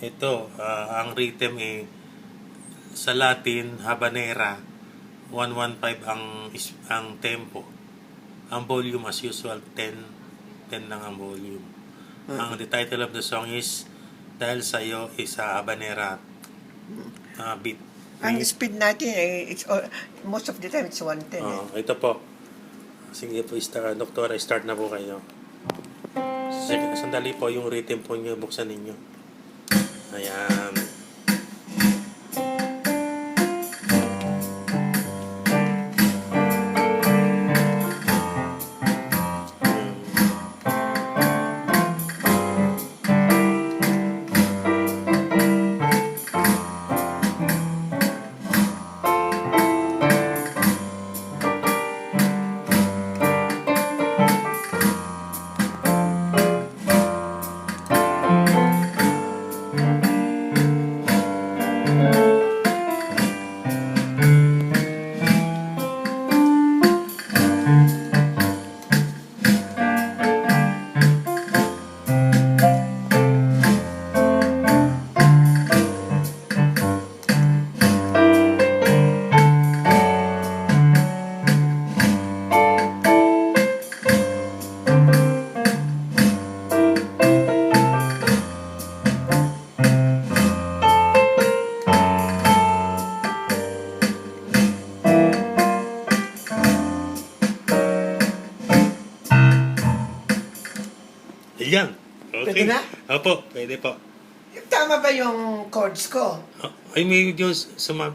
Ito, ah, ang rhythm eh, sa Latin, habanera, 115 ang, is, ang tempo. Ang volume as usual, 10, 10 lang ang volume. Ang the title of the song is Dahil Sa'yo is a habanera ah, beat. Ang speed natin, eh, it's all, most of the time, it's 110. eh. Oh, ito po. Sige po, start, doktora, start na po kayo. Sige, sandali po yung rhythm po nyo, buksan ninyo. Ayan. Ayan. Okay. Pwede na? Opo, pwede po. Tama ba yung chords ko? Ah, Ay, may medyo suma...